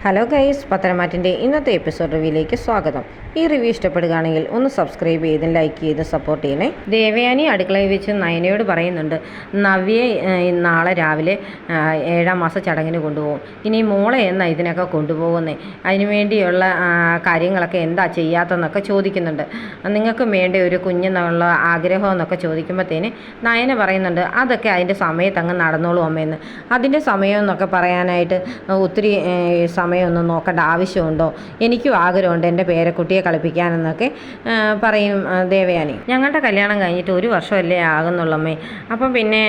Hello guys പത്തനമാറ്റിന്റെ ഇന്നത്തെ episode റിവ്യൂയിലേക്ക് സ്വാഗതം. ഈ റിവ്യൂ ഇഷ്ടപ്പെടുകയാണെങ്കിൽ ഒന്ന് സബ്സ്ക്രൈബ് ചെയ്ത് ലൈക്ക് ചെയ്ത് സപ്പോർട്ട് ചെയ്യണേ. ദേവയാനി അടുക്കളയിൽ വെച്ച് നയനയോട് പറയുന്നുണ്ട് നവ്യെ നാളെ രാവിലെ ഏഴാം മാസ ചടങ്ങിന് കൊണ്ടുപോകും. ഇനി മോളെ എന്നാ ഇതിനൊക്കെ കൊണ്ടുപോകുന്നേ? അതിനു വേണ്ടിയുള്ള കാര്യങ്ങളൊക്കെ എന്താ ചെയ്യാത്തതെന്നൊക്കെ ചോദിക്കുന്നുണ്ട്. നിങ്ങൾക്ക് വേണ്ട ഒരു കുഞ്ഞെന്നുള്ള ആഗ്രഹം എന്നൊക്കെ ചോദിക്കുമ്പോഴത്തേന് നയന പറയുന്നുണ്ട് അതൊക്കെ അതിന്റെ സമയത്ത് അങ്ങ് നടന്നോളൂ അമ്മയെന്ന് അതിന്റെ സമയം എന്നൊക്കെ പറയാനായിട്ട് ഒത്തിരി ഏഹ്, സമയമൊന്നും നോക്കേണ്ട ആവശ്യമുണ്ടോ? എനിക്കും ആഗ്രഹമുണ്ട് എന്റെ പേരക്കുട്ടിയെ കളിപ്പിക്കാനെന്നൊക്കെ പറയും ദേവയാനി. ഞങ്ങളുടെ കല്യാണം കഴിഞ്ഞിട്ട് ഒരു വർഷമല്ലേ ആകുന്നുള്ളമ്മേ. അപ്പം പിന്നെ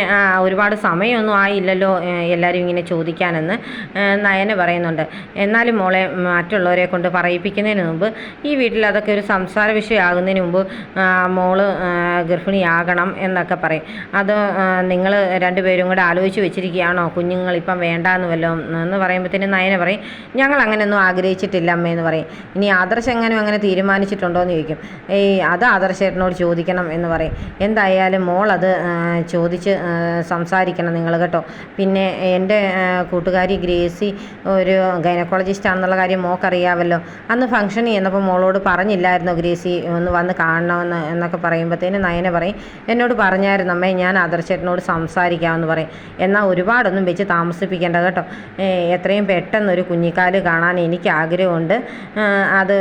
ഒരുപാട് സമയമൊന്നും ആയില്ലല്ലോ എല്ലാവരും ഇങ്ങനെ ചോദിക്കാനെന്ന് നയന പറയുന്നുണ്ട്. എന്നാലും മോളെ മറ്റുള്ളവരെ കൊണ്ട് പറയിപ്പിക്കുന്നതിന് മുമ്പ് ഈ വീട്ടിൽ അതൊക്കെ ഒരു സംസാര വിഷയമാകുന്നതിന് മുമ്പ് മോൾ ഗർഭിണിയാകണം എന്നൊക്കെ പറയും. അത് നിങ്ങൾ രണ്ടുപേരും കൂടെ ആലോചിച്ച് വെച്ചിരിക്കുകയാണോ? കുഞ്ഞുങ്ങൾ ഇപ്പം വേണ്ടാന്ന് വല്ലതും എന്ന് പറയുമ്പോഴത്തേനും നയന പറയും ഞങ്ങൾ അങ്ങനെയൊന്നും ആഗ്രഹിച്ചിട്ടില്ല അമ്മയെന്ന് പറയും. ഇനി ആദർശ് എങ്ങനെയും അങ്ങനെ തീരുമാനിച്ചിട്ടുണ്ടോ എന്ന് ചോദിക്കും. ഏയ് അത് ആദർശേട്ടനോട് ചോദിക്കണം എന്ന് പറയും. എന്തായാലും മോൾ അത് ചോദിച്ച് സംസാരിക്കണം നിങ്ങൾ കേട്ടോ. പിന്നെ എന്റെ കൂട്ടുകാരി ഗ്രേസി ഒരു ഗൈനക്കോളജിസ്റ്റ് ആണെന്നുള്ള കാര്യം മോക്കറിയാമല്ലോ അന്ന് ഫംഗ്ഷൻ ചെയ്യുന്നപ്പോൾ മോളോട് പറഞ്ഞില്ലായിരുന്നോ ഗ്രേസി ഒന്ന് വന്ന് കാണണമെന്ന് എന്നൊക്കെ പറയുമ്പോഴത്തേന് നയന പറയും. എന്നോട് പറഞ്ഞായിരുന്നു അമ്മേ ഞാൻ ആദർശേട്ടനോട് സംസാരിക്കാമെന്ന് പറയും. എന്നാൽ ഒരുപാടൊന്നും വെച്ച് താമസിപ്പിക്കേണ്ട കേട്ടോ. എത്രയും പെട്ടെന്ന് ഒരു കുഞ്ഞിക്കാൽ കാണാൻ എനിക്ക് ആഗ്രഹമുണ്ട്. അത്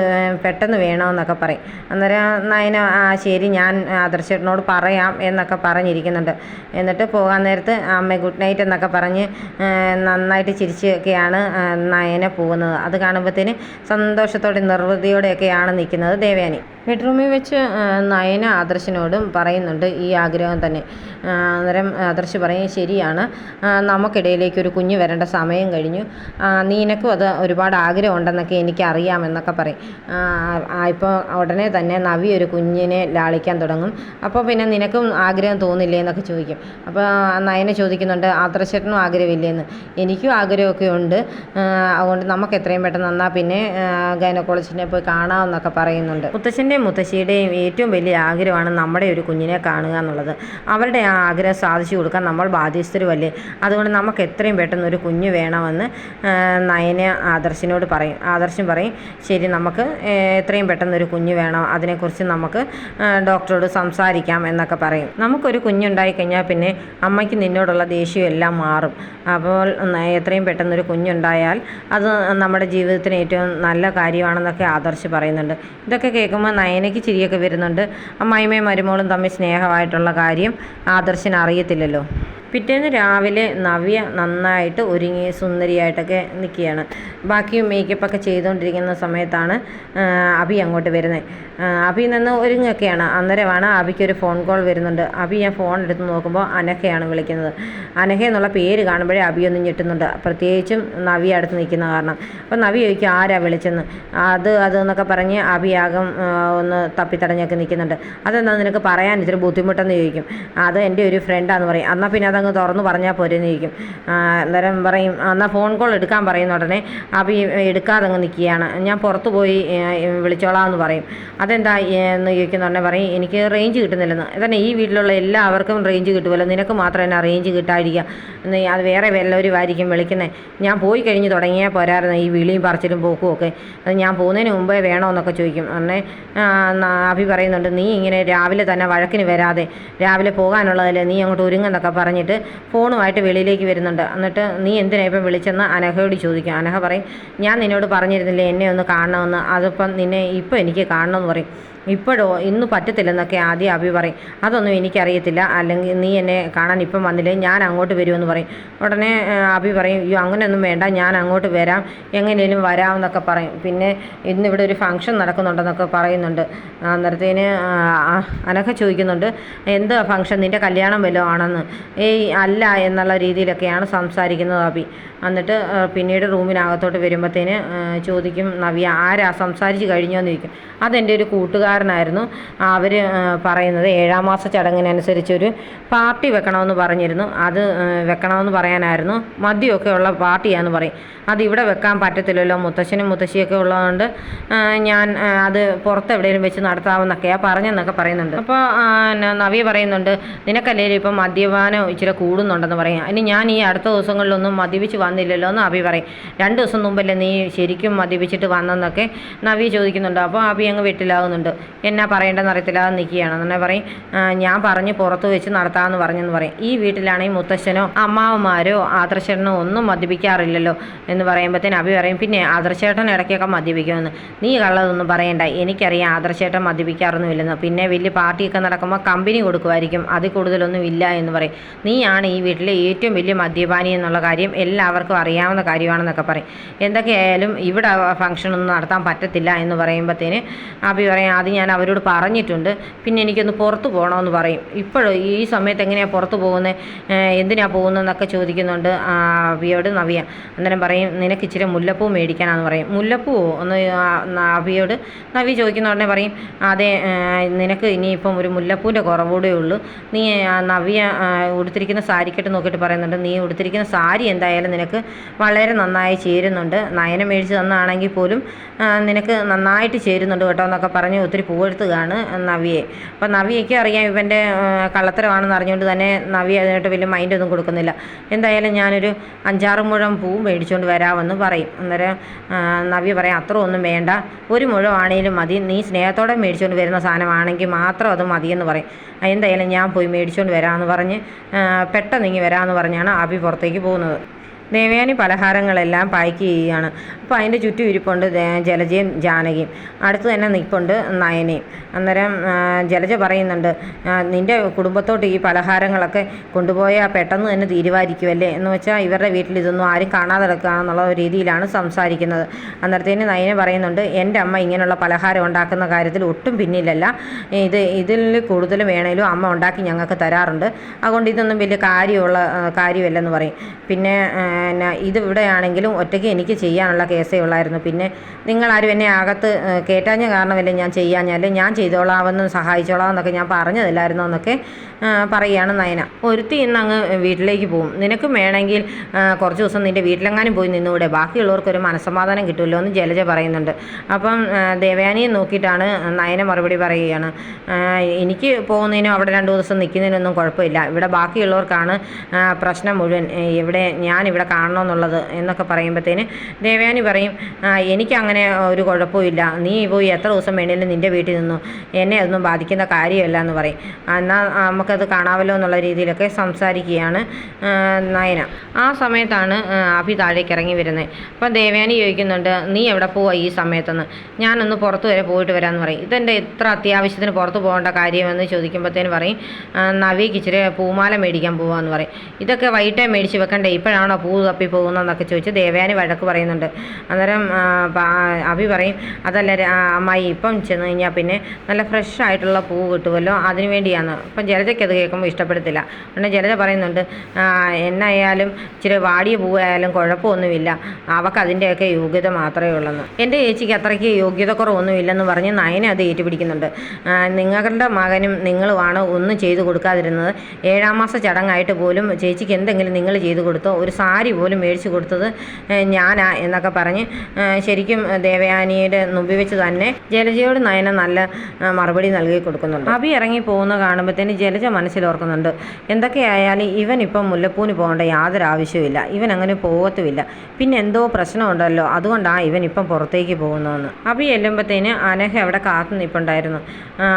പെട്ടെന്ന് വേണമെന്നൊക്കെ പറയും. അന്നേരം നയന ആ ശരി ഞാൻ ആദർശനോട് പറയാം എന്നൊക്കെ പറഞ്ഞിരിക്കുന്നുണ്ട്. എന്നിട്ട് പോകാൻ നേരത്ത് അമ്മ ഗുഡ് നൈറ്റ് എന്നൊക്കെ പറഞ്ഞ് നന്നായിട്ട് ചിരിച്ചൊക്കെയാണ് നയന പോകുന്നത്. അത് കാണുമ്പോഴത്തേന് സന്തോഷത്തോടെ നിർവൃതിയോടെയൊക്കെയാണ് നിൽക്കുന്നത് ദേവയാനി. ബെഡ്റൂമിൽ വെച്ച് നയന ആദർശിനോടും പറയുന്നുണ്ട് ഈ ആഗ്രഹം തന്നെ. അന്നേരം ആദർശ് പറയും ശരിയാണ്. നമുക്കിടയിലേക്ക് ഒരു കുഞ്ഞ് വരേണ്ട സമയം കഴിഞ്ഞു. നീനക്കും അത് ഒരുപാട് ആഗ്രഹം ഉണ്ടെന്നൊക്കെ എനിക്കറിയാമെന്നൊക്കെ പറയും. ഇപ്പോൾ ഉടനെ തന്നെ നവി ഒരു കുഞ്ഞിനെ ലാളിക്കാൻ തുടങ്ങും. അപ്പോൾ പിന്നെ നിനക്കും ആഗ്രഹം തോന്നില്ലേ എന്നൊക്കെ ചോദിക്കും. അപ്പോൾ നയന ചോദിക്കുന്നുണ്ട് ആദർശനും ആഗ്രഹമില്ലേന്ന്? എനിക്കും ആഗ്രഹമൊക്കെ ഉണ്ട്. അതുകൊണ്ട് നമുക്ക് എത്രയും പെട്ടെന്ന് എന്നാൽ പിന്നെ ഗൈനക്കോളജിനെ പോയി കാണാമെന്നൊക്കെ പറയുന്നുണ്ട്. മുത്തശ്ശന്റെയും മുത്തശ്ശിയുടെയും ഏറ്റവും വലിയ ആഗ്രഹമാണ് നമ്മുടെ ഒരു കുഞ്ഞിനെ കാണുക എന്നുള്ളത്. അവരുടെ ആ ആഗ്രഹം സാധിച്ചു കൊടുക്കാൻ നമ്മൾ ബാധ്യസ്ഥരുമല്ലേ? അതുകൊണ്ട് നമുക്ക് എത്രയും പെട്ടെന്ന് ഒരു കുഞ്ഞ് വേണമെന്ന് നയന ആദർശിനോട് പറയും. ആദർശം പറയും ശരി നമുക്ക് എത്രയും പെട്ടെന്ന് ഒരു കുഞ്ഞ് വേണം. അതിനെക്കുറിച്ച് നമുക്ക് ഡോക്ടറോട് സംസാരിക്കാം എന്നൊക്കെ പറയും. നമുക്കൊരു കുഞ്ഞുണ്ടായി കഴിഞ്ഞാൽ പിന്നെ അമ്മയ്ക്ക് നിന്നോടുള്ള ദേഷ്യം എല്ലാം മാറും. അപ്പോൾ എത്രയും പെട്ടെന്ന് ഒരു കുഞ്ഞുണ്ടായാൽ അത് നമ്മുടെ ജീവിതത്തിന് ഏറ്റവും നല്ല കാര്യമാണെന്നൊക്കെ ആദർശ് പറയുന്നുണ്ട്. ഇതൊക്കെ കേൾക്കുമ്പോൾ നയനയ്ക്ക് ചിരിയൊക്കെ വരുന്നുണ്ട്. അമ്മായിമ്മയും മരുമോളും തമ്മിൽ സ്നേഹമായിട്ടുള്ള കാര്യം ആദർശൻ അറിയത്തില്ലല്ലോ. പിറ്റേന്ന് രാവിലെ നവ്യ നന്നായിട്ട് ഒരുങ്ങി സുന്ദരിയായിട്ടൊക്കെ നിൽക്കുകയാണ്. ബാക്കി മേക്കപ്പൊക്കെ ചെയ്തുകൊണ്ടിരിക്കുന്ന സമയത്താണ് അഭി അങ്ങോട്ട് വരുന്നത്. അഭി നിന്ന് ഒരുങ്ങൊക്കെയാണ് അന്നേരമാണ് അഭിക്ക് ഒരു ഫോൺ കോൾ വരുന്നുണ്ട്. അഭി ഞാൻ ഫോൺ എടുത്ത് നോക്കുമ്പോൾ അനഘയാണ് വിളിക്കുന്നത്. അനഘ എന്നുള്ള പേര് കാണുമ്പോഴേ അഭി ഒന്ന് ഞെട്ടുന്നുണ്ട്. പ്രത്യേകിച്ചും നവി അടുത്ത് നിൽക്കുന്ന കാരണം. അപ്പോൾ നവി ചോദിക്കും ആരാ വിളിച്ചെന്ന്? അത് അത് എന്നൊക്കെ പറഞ്ഞ് അഭിയാകം ഒന്ന് തപ്പിത്തടഞ്ഞൊക്കെ നിൽക്കുന്നുണ്ട്. അതെന്താ നിനക്ക് പറയാൻ ഇത്തിരി ബുദ്ധിമുട്ടെന്ന്? ചോദിക്കും. അത് എന്റെ ഒരു ഫ്രണ്ടാന്ന് പറയും. എന്നാൽ പിന്നെ അതങ്ങ് തുറന്ന് പറഞ്ഞാൽ പോരെന്ന് ചോദിക്കും. അന്നേരം പറയും എന്നാൽ ഫോൺ കോൾ എടുക്കാൻ പറയുന്ന ഉടനെ അഭി എടുക്കാതെ അങ്ങ് നിൽക്കുകയാണ്. ഞാൻ പുറത്ത് പോയി വിളിച്ചോളാം എന്ന് പറയും. അതെന്താ എന്ന് ചോദിക്കുന്ന ഉടനെ പറയും എനിക്ക് റേഞ്ച് കിട്ടുന്നില്ലെന്ന്. തന്നെ ഈ വീട്ടിലുള്ള എല്ലാവർക്കും റേഞ്ച് കിട്ടുമല്ലോ. നിനക്ക് മാത്രം എന്നാ റേഞ്ച് കിട്ടാതിരിക്കുക. എന്ന് അത് വേറെ വല്ലവരും ആയിരിക്കും വിളിക്കുന്നത് ഞാൻ പോയി കഴിഞ്ഞ് തുടങ്ങിയാൽ പോരായിരുന്നു ഈ വിളിയും പറിച്ചിലും പോക്കും ഒക്കെ. അത് ഞാൻ പോകുന്നതിന് മുമ്പേ വേണമെന്നൊക്കെ ചോദിക്കും. ആ, അഭി പറയുന്നുണ്ട് നീ ഇങ്ങനെ രാവിലെ തന്നെ വഴക്കിന് വരാതെ രാവിലെ പോകാനുള്ളതല്ലേ നീ അങ്ങോട്ട് ഒരുങ്ങെന്നൊക്കെ പറഞ്ഞിട്ട് ഫോണുമായിട്ട് വെളിയിലേക്ക് വരുന്നുണ്ട്. എന്നിട്ട് നീ എന്തിനാ ഇപ്പം വിളിച്ചെന്ന് അനഹയോട് ചോദിക്കും. അനഹ പറയും ഞാൻ നിന്നോട് പറഞ്ഞിരുന്നില്ലേ എന്നെ ഒന്ന് കാണണമെന്ന്. അതിപ്പം നിന്നെ ഇപ്പം എനിക്ക് കാണണമെന്ന് പറയും. হবে ഇപ്പോഴോ? ഇന്ന് പറ്റത്തില്ലെന്നൊക്കെ ആദ്യം അഭി പറയും. അതൊന്നും എനിക്കറിയത്തില്ല. അല്ലെങ്കിൽ നീ എന്നെ കാണാൻ ഇപ്പം വന്നില്ലേ? ഞാൻ അങ്ങോട്ട് വരുമെന്ന് പറയും. ഉടനെ അഭി പറയും അയ്യോ അങ്ങനെയൊന്നും വേണ്ട. ഞാൻ അങ്ങോട്ട് വരാം. എങ്ങനെയും വരാമെന്നൊക്കെ പറയും. പിന്നെ ഇന്നിവിടെ ഒരു ഫംഗ്ഷൻ നടക്കുന്നുണ്ടെന്നൊക്കെ പറയുന്നുണ്ട്. അന്നേരത്തേന് അനഘ ചോദിക്കുന്നുണ്ട് എന്ത് ഫംഗ്ഷൻ? നിന്റെ കല്യാണം വല്ലതും ആണെന്ന്? ഏയ് അല്ല എന്നുള്ള രീതിയിലൊക്കെയാണ് സംസാരിക്കുന്നത് അഭി. എന്നിട്ട് പിന്നീട് റൂമിനകത്തോട്ട് വരുമ്പോഴത്തേന് ചോദിക്കും നവ്യ ആരാ? സംസാരിച്ച് കഴിഞ്ഞോ എന്ന് ചോദിക്കും. അതെന്റെ ഒരു കൂട്ടുകാരനായിരുന്നു അവർ പറയുന്നത് ഏഴാം മാസ ചടങ്ങിനനുസരിച്ചൊരു പാർട്ടി വെക്കണമെന്ന് പറഞ്ഞിരുന്നു. അത് വെക്കണമെന്ന് പറയാനായിരുന്നു. മദ്യമൊക്കെ ഉള്ള പാർട്ടിയാന്ന് പറയും. അത് ഇവിടെ വെക്കാൻ പറ്റത്തില്ലല്ലോ. മുത്തശ്ശനും മുത്തശ്ശിയൊക്കെ ഉള്ളതുകൊണ്ട് ഞാൻ അത് പുറത്ത് എവിടെയെങ്കിലും വെച്ച് നടത്താമെന്നൊക്കെയാണ് പറഞ്ഞെന്നൊക്കെ പറയുന്നുണ്ട്. അപ്പോൾ നവി പറയുന്നുണ്ട് നിനക്കല്ലേ ഇപ്പം മദ്യപാനം ഇച്ചിരി കൂടുന്നുണ്ടെന്ന് പറയാം. ഇനി ഞാൻ ഈ അടുത്ത ദിവസങ്ങളിലൊന്നും മദ്യപിച്ച് വന്നില്ലല്ലോ എന്ന് അഭി പറയും. രണ്ട് ദിവസം മുമ്പല്ലേ നീ ശരിക്കും മദ്യപിച്ചിട്ട് വന്നെന്നൊക്കെ നവി ചോദിക്കുന്നുണ്ട്. അപ്പോൾ അഭി അങ്ങ് വെട്ടിലാകുന്നുണ്ട്. എന്നാ പറയേണ്ടതെന്ന് അറിയത്തില്ലാതെ നിൽക്കുകയാണ് എന്നെ പറയും ഞാൻ പറഞ്ഞ് പുറത്ത് വെച്ച് നടത്താമെന്ന് പറഞ്ഞെന്ന് പറയും. ഈ വീട്ടിലാണെങ്കിൽ മുത്തശ്ശനോ അമ്മാവന്മാരോ ആദർശനോ ഒന്നും മദ്യപിക്കാറില്ലല്ലോ എന്ന് പറയുമ്പോഴത്തേന് അഭി പറയും പിന്നെ ആദർശേട്ടൻ ഇടയ്ക്കൊക്കെ മദ്യപിക്കുമെന്ന്. നീ കള്ളതൊന്നും പറയണ്ട. എനിക്കറിയാം ആദർശേട്ടൻ മദ്യപിക്കാറൊന്നുമില്ലെന്ന്. പിന്നെ വലിയ പാർട്ടിയൊക്കെ നടക്കുമ്പോൾ കമ്പനി കൊടുക്കുമായിരിക്കും. അതിൽ കൂടുതലൊന്നും ഇല്ല എന്ന് പറയും. നീയാണ് ഈ വീട്ടിലെ ഏറ്റവും വലിയ മദ്യപാനി എന്നുള്ള കാര്യം എല്ലാവർക്കും അറിയാവുന്ന കാര്യമാണെന്നൊക്കെ പറയും. എന്തൊക്കെയായാലും ഇവിടെ ഫംഗ്ഷനൊന്നും നടത്താൻ പറ്റത്തില്ല എന്ന് പറയുമ്പോഴത്തേന് അഭി പറയും അത് ഞാൻ അവരോട് പറഞ്ഞിട്ടുണ്ട്. പിന്നെ എനിക്കൊന്ന് പുറത്ത് പോകണമെന്ന് പറയും. ഇപ്പോഴും ഈ സമയത്ത് എങ്ങനെയാണ് പുറത്ത് പോകുന്നത് എന്തിനാണ് പോകുന്നതെന്നൊക്കെ ചോദിക്കുന്നുണ്ട് അവിയോട് നവ്യ. അന്നേരം പറയും നിനക്ക് ഇച്ചിരി മുല്ലപ്പൂ മേടിക്കാനാന്ന് പറയും. മുല്ലപ്പൂവോ ഒന്ന് അവിയോട് നവി ചോദിക്കുന്ന ഉടനെ പറയും അതെ നിനക്ക് ഇനിയിപ്പം ഒരു മുല്ലപ്പൂവിന്റെ കുറവൂടെ ഉള്ളൂ. നീ നവിയ ഉടുത്തിരിക്കുന്ന സാരിക്കെട്ട് നോക്കിയിട്ട് പറയുന്നുണ്ട്. നീ ഉടുത്തിരിക്കുന്ന സാരി എന്തായാലും നിനക്ക് വളരെ നന്നായി ചേരുന്നുണ്ട്. നയനം മേടിച്ച് തന്നാണെങ്കിൽ പോലും നിനക്ക് നന്നായിട്ട് ചേരുന്നുണ്ട് കേട്ടോ എന്നൊക്കെ പറഞ്ഞ് ഒത്തിരി പൂവെടുത്തുകയാണ് നവിയെ അപ്പം നവിയൊക്കെ അറിയാം ഇവന്റെ കള്ളത്തരമാണെന്ന് അറിഞ്ഞുകൊണ്ട് തന്നെ നവി അതിനായിട്ട് വലിയ മൈൻഡൊന്നും കൊടുക്കുന്നില്ല. എന്തായാലും ഞാനൊരു അഞ്ചാറ് മുഴം പൂ മേടിച്ചുകൊണ്ട് വരാമെന്ന് പറയും. അന്നേരം നവി പറയും അത്ര ഒന്നും വേണ്ട. ഒരു മുഴം ആണെങ്കിലും മതി. നീ സ്നേഹത്തോടെ മേടിച്ചുകൊണ്ട് വരുന്ന സാധനമാണെങ്കിൽ മാത്രം അത് മതിയെന്ന് പറയും. എന്തായാലും ഞാൻ പോയി മേടിച്ചുകൊണ്ട് വരാമെന്ന് പറഞ്ഞ് പെട്ടെന്ന് ഇങ്ങി വരാമെന്ന് പറഞ്ഞാണ് അഭി പുറത്തേക്ക് പോകുന്നത്. ദേവയാനി പലഹാരങ്ങളെല്ലാം പായ്ക്ക് ചെയ്യുകയാണ്. അപ്പോൾ അതിന്റെ ചുറ്റും ഇരിപ്പുണ്ട് ജലജയും ജാനകിയും. അടുത്ത് തന്നെ നിൽപ്പുണ്ട് നയനയും. അന്നേരം ജലജ പറയുന്നുണ്ട് "ആ, നിന്റെ കുടുംബത്തോട്ട് ഈ പലഹാരങ്ങളൊക്കെ കൊണ്ടുപോയാൽ പെട്ടെന്ന് തന്നെ തീരുമാനിക്കുമല്ലേ എന്ന് വെച്ചാൽ ഇവരുടെ വീട്ടിൽ ഇതൊന്നും ആരും കാണാതെ കിടക്കുകയാണെന്നുള്ള രീതിയിലാണ് സംസാരിക്കുന്നത്. അന്നേരത്തേന് നയന പറയുന്നുണ്ട് എന്റെ അമ്മ ഇങ്ങനെയുള്ള പലഹാരം ഉണ്ടാക്കുന്ന കാര്യത്തിൽ ഒട്ടും പിന്നിലല്ല. ഇത് ഇതിൽ കൂടുതൽ വേണേലും അമ്മ ഉണ്ടാക്കി ഞങ്ങൾക്ക് തരാറുണ്ട്. അതുകൊണ്ട് ഇതൊന്നും വലിയ കാര്യമുള്ള കാര്യമല്ലെന്ന് പറയും. പിന്നെ ഇത് ഇവിടെയാണെങ്കിലും ഒറ്റയ്ക്ക് എനിക്ക് ചെയ്യാനുള്ള കേസേ ഉള്ളായിരുന്നു. പിന്നെ നിങ്ങളാരും എന്നെ അകത്ത് കയറ്റാഞ്ഞ കാരണമല്ലേ ഞാൻ ചെയ്യാഞ്ഞാൽ ഞാൻ ചെയ്തോളാമെന്നും സഹായിച്ചോളാം എന്നൊക്കെ ഞാൻ പറഞ്ഞതല്ലായിരുന്നോ എന്നൊക്കെ പറയുകയാണ് നയന. ഒരുത്തി ഇന്ന് അങ്ങ് വീട്ടിലേക്ക് പോകും നിനക്കും വേണമെങ്കിൽ കുറച്ച് ദിവസം നിന്റെ വീട്ടിലെങ്ങാനും പോയി നിന്നുകൂടെ. ബാക്കിയുള്ളവർക്കൊരു മനസ്സമാധാനം കിട്ടുമല്ലോ എന്ന് ജലജ പറയുന്നുണ്ട്. അപ്പം ദേവയാനിയെ നോക്കിയിട്ടാണ് നയന മറുപടി പറയുകയാണ്. എനിക്ക് പോകുന്നതിനും അവിടെ രണ്ട് ദിവസം നിൽക്കുന്നതിനൊന്നും കുഴപ്പമില്ല. ഇവിടെ ബാക്കിയുള്ളവർക്കാണ് പ്രശ്നം മുഴുവൻ. ഇവിടെ ഞാനിവിടെ കാണണമെന്നുള്ളത് എന്നൊക്കെ പറയുമ്പോഴത്തേന് ദേവയാനി പറയും "ആ, എനിക്കങ്ങനെ ഒരു കുഴപ്പമില്ല. നീ പോയി എത്ര ദിവസം വേണേലും നിന്റെ വീട്ടിൽ നിന്നു. എന്നെ അതൊന്നും ബാധിക്കുന്ന കാര്യമല്ല എന്ന് പറയും. എന്നാൽ എന്നാൽ നമുക്കത് കാണാമല്ലോ എന്നുള്ള രീതിയിലൊക്കെ സംസാരിക്കുകയാണ് നയന. ആ സമയത്താണ് അഭി താഴേക്ക് ഇറങ്ങി വരുന്നത്. അപ്പം ദേവയാനി ചോദിക്കുന്നുണ്ട് നീ എവിടെ പോവാ ഈ സമയത്തൊന്ന്? ഞാനൊന്ന് പുറത്ത് വരെ പോയിട്ട് വരാമെന്ന് പറയും. ഇതെന്റെ ഇത്ര അത്യാവശ്യത്തിന് പുറത്ത് പോകേണ്ട കാര്യമെന്ന് ചോദിക്കുമ്പോഴത്തേന് പറയും "ആ, നവിക്ക് ഇച്ചിരി പൂമാല മേടിക്കാൻ പോവാന്ന് പറയും. ഇതൊക്കെ വൈകിട്ടേ മേടിച്ച് വെക്കണ്ടേ? ഇപ്പോഴാണോ പൂ തപ്പി പോകുന്നതെന്നൊക്കെ ചോദിച്ച് ദേവയാനി വഴക്ക് പറയുന്നുണ്ട്. അന്നേരം അഭി പറയും അതല്ല അമ്മായി ഇപ്പം ചെന്ന് കഴിഞ്ഞാൽ പിന്നെ നല്ല ഫ്രഷ് ആയിട്ടുള്ള പൂ കിട്ടുമല്ലോ അതിനു വേണ്ടിയാണ് അപ്പം ജലജയ്ക്ക് അത് കേൾക്കുമ്പോൾ ഇഷ്ടപ്പെടത്തില്ല. പിന്നെ ജലജ പറയുന്നുണ്ട് എന്നായാലും ഇച്ചിരി വാടിയ പൂവായാലും കുഴപ്പമൊന്നുമില്ല. അവൾക്ക് അതിന്റെയൊക്കെ യോഗ്യത മാത്രമേ ഉള്ളെന്ന്. എന്റെ ചേച്ചിക്ക് അത്രയ്ക്ക് യോഗ്യത കുറവൊന്നുമില്ലെന്ന് പറഞ്ഞ് നയനെ അത് ഏറ്റുപിടിക്കുന്നുണ്ട്. നിങ്ങളുടെ മകനും നിങ്ങളുമാണ് ഒന്നും ചെയ്തു കൊടുക്കാതിരുന്നത്. ഏഴാം മാസ ചടങ്ങായിട്ട് പോലും ചേച്ചിക്ക് എന്തെങ്കിലും നിങ്ങൾ ചെയ്തു കൊടുത്തോ? ഒരു സാരി പോലും മേടിച്ചു കൊടുത്തത് ഞാനാ? എന്നൊക്കെ പറഞ്ഞ് ശരിക്കും ദേവയാനിയുടെ മുമ്പിൽ വെച്ച് തന്നെ ജലജയോട് നയന നല്ല മറുപടി നൽകി കൊടുക്കുന്നുണ്ട്. അഭി ഇറങ്ങി പോകുന്ന കാണുമ്പോഴത്തേന് ജലജ മനസ്സിലോർക്കുന്നുണ്ട്. എന്തൊക്കെയായാലും ഇവൻ ഇപ്പം മുല്ലപ്പൂന് പോകേണ്ട യാതൊരു ആവശ്യവുമില്ല. ഇവൻ അങ്ങനെ പോകത്തുമില്ല പിന്നെ എന്തോ പ്രശ്നമുണ്ടല്ലോ. അതുകൊണ്ടാണ് ഇവൻ ഇപ്പം പുറത്തേക്ക് പോകുന്നതെന്ന്. അഭി ചെല്ലുമ്പോഴത്തേന് അനഹ അവിടെ കാത്തു നിൽപ്പുണ്ടായിരുന്നു ആ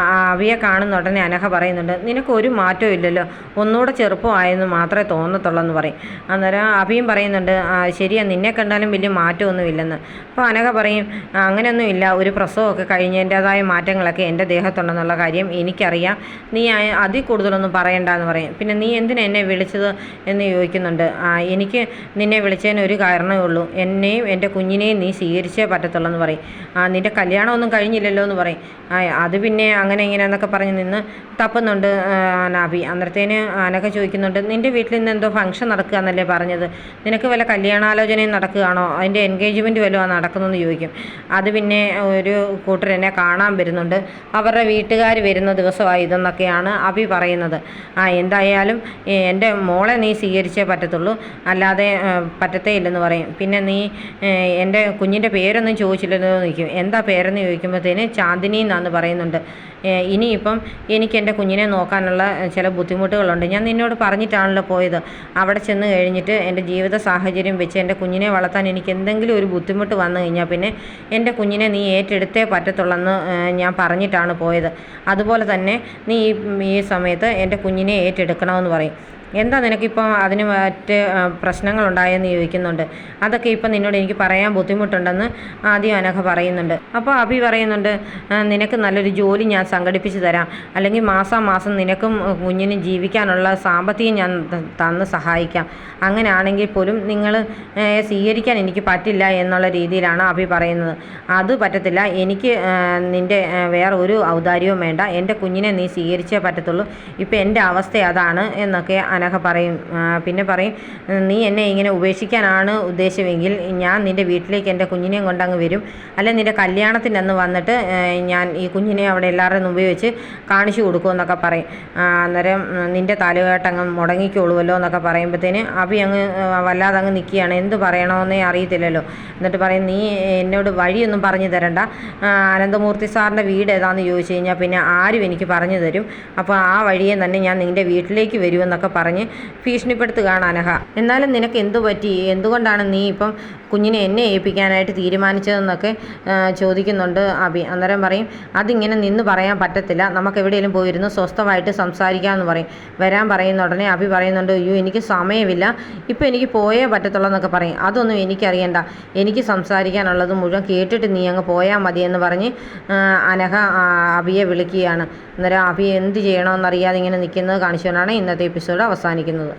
കാണുന്ന ഉടനെ അനഹ പറയുന്നുണ്ട് നിനക്ക് ഒരു മാറ്റവും ഇല്ലല്ലോ. ഒന്നുകൂടെ ചെറുപ്പമായെന്ന് മാത്രമേ തോന്നത്തുള്ളൂ എന്ന് പറയും. അന്നേരം അഭിയും പറയുന്നുണ്ട് ശരിയാ നിന്നെ കണ്ടാലും വലിയ മാറ്റമൊന്നുമില്ലെന്ന്. അപ്പോൾ അനഘ പറയും "ആ, അങ്ങനെയൊന്നും ഇല്ല ഒരു പ്രസവമൊക്കെ കഴിഞ്ഞതിന്റെതായ മാറ്റങ്ങളൊക്കെ എന്റെ ദേഹത്തുണ്ടെന്നുള്ള കാര്യം എനിക്കറിയാം. നീ അതിൽ കൂടുതലൊന്നും പറയണ്ട എന്ന് പറയും. പിന്നെ നീ എന്തിനാ എന്നെ വിളിച്ചത് എന്ന് ചോദിക്കുന്നുണ്ട്. "ആ, എനിക്ക് നിന്നെ വിളിച്ചതിന് ഒരു കാരണമേ ഉള്ളൂ. എന്നെയും എന്റെ കുഞ്ഞിനെയും നീ സ്വീകരിച്ചേ പറ്റത്തുള്ളൂ എന്ന് പറയും. "ആ, നിന്റെ കല്യാണമൊന്നും കഴിഞ്ഞില്ലല്ലോ എന്ന് പറയും. "ആ, അത് പിന്നെ അങ്ങനെ ഇങ്ങനെ എന്നൊക്കെ പറഞ്ഞ് നിന്ന് തപ്പുന്നുണ്ട് നാബി അന്നേരത്തേന് അനക്ക ചോദിക്കുന്നുണ്ട് നിന്റെ വീട്ടിൽ നിന്ന് എന്തോ ഫംഗ്ഷൻ നടക്കുക എന്നല്ലേ പറഞ്ഞത്? നിനക്ക് വല്ല കല്യാണാലോചനയും നടക്കുകയാണോ? അതിന്റെ എൻഗേജ്മെന്റ് വല്ലതും നടക്കുന്നതെന്ന് ചോദിക്കും. അത് പിന്നെ ഒരു കൂട്ടർ എന്നെ കാണാൻ വരുന്നുണ്ട്. അവരുടെ വീട്ടുകാർ വരുന്ന ദിവസമായി ഇതെന്നൊക്കെയാണ് അഭി പറയുന്നത് പറയുന്നത്. ആ എന്തായാലും എന്റെ മോളെ നീ സ്വീകരിച്ചേ പറ്റത്തുള്ളൂ. അല്ലാതെ പറ്റത്തേ ഇല്ലെന്ന് പറയും. പിന്നെ നീ എന്റെ കുഞ്ഞിന്റെ പേരൊന്നും ചോദിച്ചില്ലെന്ന് ചോദിക്കും. എന്താ പേരെന്ന് ചോദിക്കുമ്പോഴത്തേന് ചാന്ദിനി എന്നാന്ന് പറയുന്നുണ്ട്. ഇനിയിപ്പം എനിക്ക് എന്റെ കുഞ്ഞിനെ നോക്കാനുള്ള ചില ബുദ്ധിമുട്ടുകളുണ്ട്. ഞാൻ നിന്നോട് പറഞ്ഞിട്ടാണല്ലോ പോയത്. അവിടെ ചെന്ന് കഴിഞ്ഞിട്ട് എന്റെ ജീവിത സാഹചര്യം വെച്ച് എന്റെ കുഞ്ഞിനെ വളർത്താൻ എനിക്ക് എന്തെങ്കിലും ഒരു ബുദ്ധിമുട്ട് വന്നു കഴിഞ്ഞാൽ പിന്നെ എന്റെ കുഞ്ഞിനെ നീ ഏറ്റെടുത്തേ പറ്റത്തുള്ളെന്ന് ഞാൻ പറഞ്ഞിട്ടാണ് പോയത്. അതുപോലെ തന്നെ നീ ഈ ഈ സമയത്ത് എന്റെ കുഞ്ഞിനെ ഏറ്റെടുക്കണമെന്ന് പറയും. എന്താ നിനക്കിപ്പോൾ അതിന് മറ്റ് പ്രശ്നങ്ങളുണ്ടായെന്ന് ചോദിക്കുന്നുണ്ട്? അതൊക്കെ ഇപ്പം നിന്നോട് എനിക്ക് പറയാൻ ബുദ്ധിമുട്ടുണ്ടെന്ന് ആദ്യം അനഘ പറയുന്നുണ്ട്. അപ്പോൾ അഭി പറയുന്നുണ്ട് നിനക്ക് നല്ലൊരു ജോലി ഞാൻ സംഘടിപ്പിച്ച് തരാം. അല്ലെങ്കിൽ മാസം മാസം നിനക്കും കുഞ്ഞിനും ജീവിക്കാനുള്ള സാമ്പത്തികം ഞാൻ തന്ന് സഹായിക്കാം. അങ്ങനെയാണെങ്കിൽ പോലും നിങ്ങൾ സ്വീകരിക്കാൻ എനിക്ക് പറ്റില്ല എന്നുള്ള രീതിയിലാണ് അഭി പറയുന്നത്. അത് പറ്റത്തില്ല. എനിക്ക് നിന്റെ വേറെ ഒരു ഔദാര്യവും വേണ്ട. എന്റെ കുഞ്ഞിനെ നീ സ്വീകരിച്ചേ പറ്റത്തുള്ളൂ. ഇപ്പം എന്റെ അവസ്ഥ അതാണ് എന്നൊക്കെ അനഘ പറയും. പിന്നെ പറയും നീ എന്നെ ഇങ്ങനെ ഉപേക്ഷിക്കാനാണ് ഉദ്ദേശമെങ്കിൽ ഞാൻ നിന്റെ വീട്ടിലേക്ക് എന്റെ കുഞ്ഞിനെയും കൊണ്ടങ്ങ് വരും. അല്ലെ നിന്റെ കല്യാണത്തിന്റെ അന്ന് വന്നിട്ട് ഞാൻ ഈ കുഞ്ഞിനെ അവിടെ എല്ലാവരുടെയും മുമ്പിൽ വെച്ച് കാണിച്ചു കൊടുക്കുമെന്നൊക്കെ പറയും. അന്നേരം നിന്റെ തലകേട്ടങ്ങ് മുടങ്ങിക്കോളുമല്ലോ എന്നൊക്കെ പറയുമ്പോഴത്തേന് അഭി അങ്ങ് വല്ലാതെ അങ്ങ് നിൽക്കുകയാണ് എന്ത് പറയണമെന്നേ അറിയത്തില്ലല്ലോ. എന്നിട്ട് പറയും നീ എന്നോട് വഴിയൊന്നും പറഞ്ഞു തരണ്ട. അനന്തമൂർത്തി സാറിന്റെ വീട് ഏതാണെന്ന് ചോദിച്ചു കഴിഞ്ഞാൽ പിന്നെ ആരും എനിക്ക് പറഞ്ഞു തരും. അപ്പോൾ ആ വഴിയെ തന്നെ ഞാൻ നിന്റെ വീട്ടിലേക്ക് വരുമെന്നൊക്കെ പറഞ്ഞ് ഭീഷണിപ്പെടുത്തുകയാണ് കാണാനഹ. എന്നാലും നിനക്ക് എന്തു പറ്റി? എന്തുകൊണ്ടാണ് നീ ഇപ്പം കുഞ്ഞിനെ എന്നെ ഏൽപ്പിക്കാനായിട്ട് തീരുമാനിച്ചതെന്നൊക്കെ ചോദിക്കുന്നുണ്ട് അബി അന്നേരം പറയും അതിങ്ങനെ നിന്ന് പറയാൻ പറ്റത്തില്ല. നമുക്ക് എവിടെയെങ്കിലും പോയിരുന്നു സ്വസ്ഥമായിട്ട് സംസാരിക്കാമെന്ന് പറയും. വരാൻ പറയുന്ന ഉടനെ അബി പറയുന്നുണ്ട് അയ്യോ എനിക്ക് സമയമില്ല. ഇപ്പം എനിക്ക് പോയേ പറ്റത്തുള്ളൂ എന്നൊക്കെ പറയും. അതൊന്നും എനിക്കറിയണ്ട. എനിക്ക് സംസാരിക്കാനുള്ളത് മുഴുവൻ കേട്ടിട്ട് നീ അങ്ങ് പോയാൽ എന്ന് പറഞ്ഞ് അനഹ അഭിയെ വിളിക്കുകയാണ്. അന്നേരം അബി എന്ത് ചെയ്യണമെന്നറിയാതെ ഇങ്ങനെ നിൽക്കുന്നത് കാണിച്ചുകൊണ്ടാണ് ഇന്നത്തെ എപ്പിസോഡ് അവസാനിക്കുന്നത്.